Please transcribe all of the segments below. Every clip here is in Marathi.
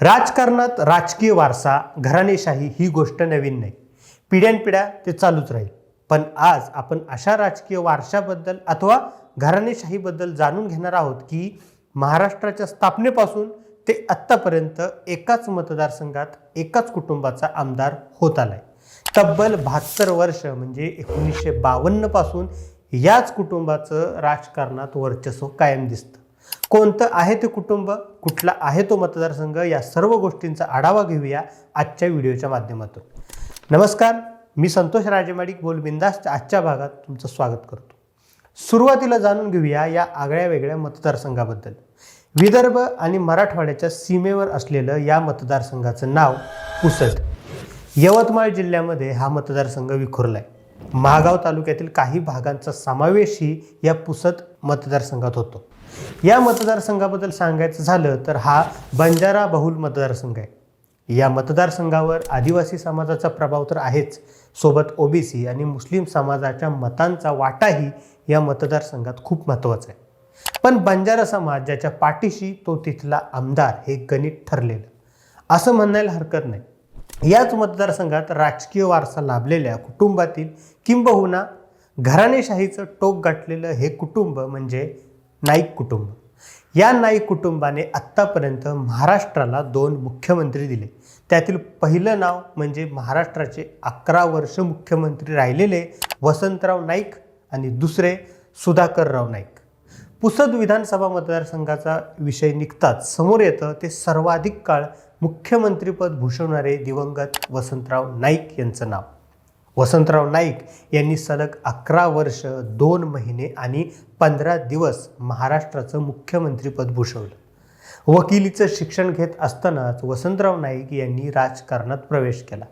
राजकारणात राजकीय वारसा घराणेशाही ही गोष्ट नवीन नाही. पिढ्यानपिढ्या ते चालूच राहील. पण आज आपण अशा राजकीय वारशाबद्दल अथवा घराणेशाहीबद्दल जाणून घेणार आहोत की महाराष्ट्राच्या स्थापनेपासून ते आत्तापर्यंत एकाच मतदारसंघात एकाच कुटुंबाचा आमदार होत आलाय. तब्बल बहात्तर वर्ष म्हणजे एकोणीसशे बावन्नपासून याच कुटुंबाचं राजकारणात वर्चस्व कायम दिसतं. कोणतं आहे ते कुटुंब कुठला आहे तो मतदारसंघ या सर्व गोष्टींचा आढावा घेऊया आजच्या व्हिडिओच्या माध्यमातून. नमस्कार मी संतोष राजेमाडिक बोल बिंदासच्या आजच्या भागात तुमचं स्वागत करतो. सुरुवातीला जाणून घेऊया या आगळ्या वेगळ्या मतदारसंघाबद्दल. विदर्भ आणि मराठवाड्याच्या सीमेवर असलेलं या मतदारसंघाचं नाव पुसद. यवतमाळ जिल्ह्यामध्ये हा मतदारसंघ विखुरलाय. महागाव तालुक्यातील काही भागांचा समावेशही या पुसद मतदारसंघात होतो. या मतदारसंघाबद्दल सांगायचं झालं तर हा बंजारा बहुल मतदारसंघ आहे. या मतदारसंघावर आदिवासी समाजाचा प्रभाव तर आहेच. सोबत ओबीसी आणि मुस्लिम समाजाच्या मतांचा वाटाही या मतदारसंघात खूप महत्त्वाचा आहे. पण बंजारा समाज ज्याच्या पाठीशी तो तिथला आमदार हे गणित ठरलेलं. असं म्हणायला हरकत नाही. याच मतदारसंघात राजकीय वारसा लाभलेल्या कुटुंबातील किंबहुना घराणेशाहीचं टोक गाठलेलं हे कुटुंब म्हणजे नाईक कुटुंब. या नाईक कुटुंबाने आत्तापर्यंत महाराष्ट्राला दोन मुख्यमंत्री दिले. त्यातील पहिलं नाव म्हणजे महाराष्ट्राचे अकरा वर्ष मुख्यमंत्री राहिलेले वसंतराव नाईक आणि दुसरे सुधाकरराव नाईक. पुसद विधानसभा मतदारसंघाचा विषय निघताच समोर येतं ते सर्वाधिक काळ मुख्यमंत्रीपद भूषवणारे दिवंगत वसंतराव नाईक यांचं नाव. वसंतराव नाईक यांनी सलग अकरा वर्ष दोन महिने आणि पंधरा दिवस महाराष्ट्राचं मुख्यमंत्रीपद भूषवलं. वकिलीचं शिक्षण घेत असतानाच वसंतराव नाईक यांनी राजकारणात प्रवेश केला.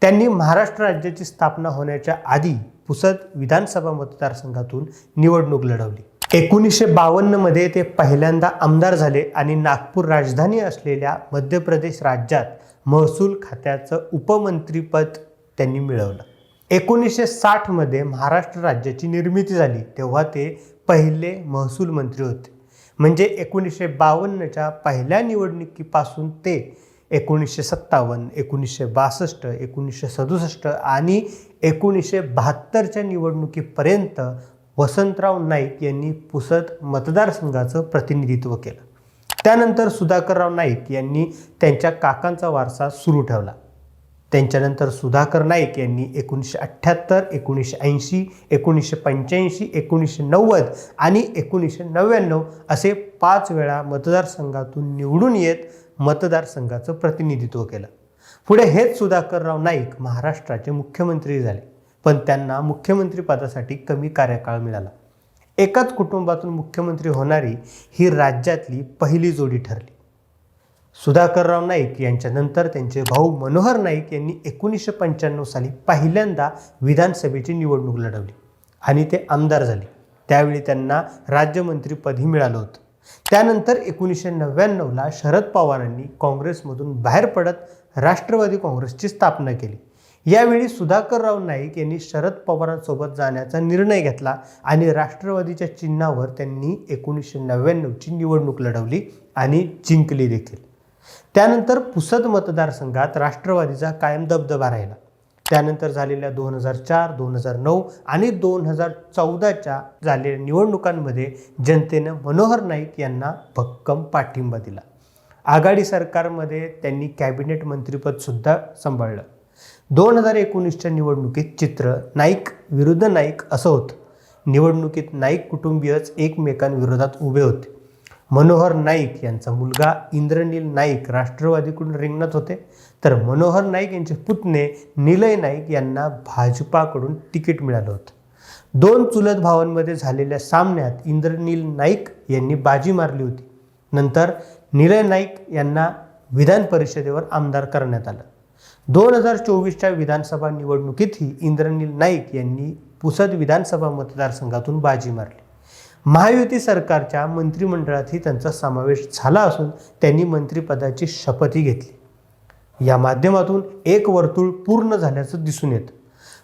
त्यांनी महाराष्ट्र राज्याची स्थापना होण्याच्या आधी पुसद विधानसभा मतदारसंघातून निवडणूक लढवली. एकोणीसशे बावन्नमध्ये ते पहिल्यांदा आमदार झाले आणि नागपूर राजधानी असलेल्या मध्य प्रदेश राज्यात महसूल खात्याचं उपमंत्रीपद त्यांनी मिळवलं. एकोणीसशे साठमध्ये महाराष्ट्र राज्याची निर्मिती झाली तेव्हा ते पहिले महसूल मंत्री होते. म्हणजे एकोणीसशे बावन्नच्या पहिल्या निवडणुकीपासून ते एकोणीसशे सत्तावन्न एकोणीसशे बासष्ट एकोणीसशे सदुसष्ट आणि एकोणीसशे बहात्तरच्या निवडणुकीपर्यंत वसंतराव नाईक यांनी पुसद मतदारसंघाचं प्रतिनिधित्व केलं. त्यानंतर सुधाकरराव नाईक यांनी त्यांच्या काकांचा वारसा सुरू ठेवला. त्यांच्यानंतर सुधाकर नाईक यांनी एकोणीसशे अठ्ठ्याहत्तर एकोणीसशे ऐंशी एकोणीसशे पंच्याऐंशी एकोणीसशे नव्वद आणि एकोणीसशे नव्याण्णव असे पाच वेळा मतदारसंघातून निवडून येत मतदारसंघाचं प्रतिनिधित्व केलं. पुढे हेच सुधाकरराव नाईक महाराष्ट्राचे मुख्यमंत्री झाले. पण त्यांना मुख्यमंत्री पदासाठी कमी कार्यकाळ मिळाला. एकाच कुटुंबातून मुख्यमंत्री होणारी ही राज्यातली पहिली जोडी ठरली. सुधाकरराव नाईक यांच्यानंतर त्यांचे भाऊ मनोहर नाईक यांनी एकोणीसशे पंच्याण्णव साली पहिल्यांदा विधानसभेची निवडणूक लढवली आणि ते आमदार झाले. त्यावेळी त्यांना राज्यमंत्रीपदही मिळालं होतं. त्यानंतर एकोणीसशे नव्याण्णवला शरद पवारांनी काँग्रेसमधून बाहेर पडत राष्ट्रवादी काँग्रेसची स्थापना केली. यावेळी सुधाकरराव नाईक यांनी शरद पवारांसोबत जाण्याचा निर्णय घेतला आणि राष्ट्रवादीच्या चिन्हावर त्यांनी एकोणीसशे नव्याण्णवची निवडणूक लढवली आणि जिंकली देखील. त्यानंतर पुसद मतदारसंघात राष्ट्रवादीचा कायम दबदबा राहिला. त्यानंतर झालेल्या दोन हजार चार दोन हजार नऊ आणि दोन हजार चौदाच्या झालेल्या निवडणुकांमध्ये जनतेनं मनोहर नाईक यांना भक्कम पाठिंबा दिला. आघाडी सरकारमध्ये त्यांनी कॅबिनेट मंत्रीपदसुद्धा सांभाळलं. दोन हजार एकोणीसच्या निवडणुकीत चित्र नाईक विरुद्ध नाईक असं होतं. निवडणुकीत नाईक कुटुंबीयच एकमेकांविरोधात उभे होते. मनोहर नाईक यांचा मुलगा इंद्रनील नाईक राष्ट्रवादीकडून रिंगणात होते. तर मनोहर नाईक यांचे पुतणे निलय नाईक यांना भाजपाकडून तिकीट मिळालं होतं. दोन चुलत भावांमध्ये झालेल्या सामन्यात इंद्रनील नाईक यांनी बाजी मारली होती. नंतर निलय नाईक यांना विधान परिषदेवर आमदार करण्यात आलं. दोन हजार चोवीसच्या विधानसभा निवडणुकीतही इंद्रनील नाईक यांनी पुसद विधानसभा मतदारसंघातून बाजी मारली. महायुती सरकारच्या मंत्रिमंडळातही त्यांचा समावेश झाला असून त्यांनी मंत्रिपदाची शपथही घेतली. या माध्यमातून एक वर्तुळ पूर्ण झाल्याचं दिसून येतं.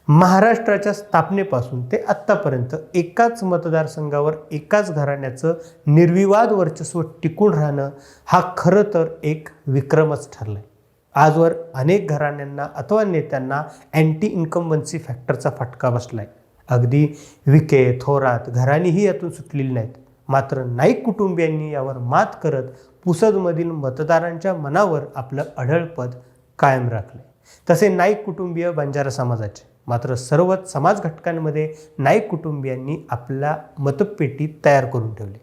महाराष्ट्राच्या स्थापनेपासून ते आत्तापर्यंत एकाच मतदारसंघावर एकाच घराण्याचं निर्विवाद वर्चस्व टिकून राहणं हा खरं तर एक विक्रमच ठरला आहे आजवर अनेक घराण्यांना अथवा नेत्यांना अँटी इन्कम्बन्सी फॅक्टरचा फटका बसला आहे अगदी विखे थोरात घराणीही यातून सुटलेली नाहीत. मात्र नाईक कुटुंबियांनी यावर मात करत पुसदमधील मतदारांच्या मनावर आपलं अढळपद कायम राखले तसे नाईक कुटुंबीय बंजारा समाजाचे. मात्र सर्वच समाज घटकांमध्ये नाईक कुटुंबियांनी आपला मतपेटी तयार करून ठेवली.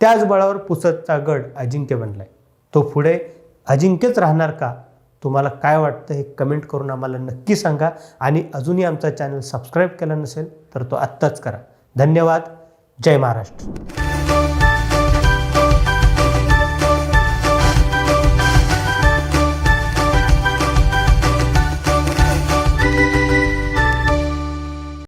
त्याच बळावर पुसदचा गड अजिंक्य बनलाय. तो पुढे अजिंक्यच राहणार का? तुम्हाला काय वाटतं हे कमेंट करून आम्हाला नक्की सांगा. आणि अजूनही आमचा चॅनल सबस्क्राईब केला नसेल तर तो आत्ताच करा. धन्यवाद. जय महाराष्ट्र.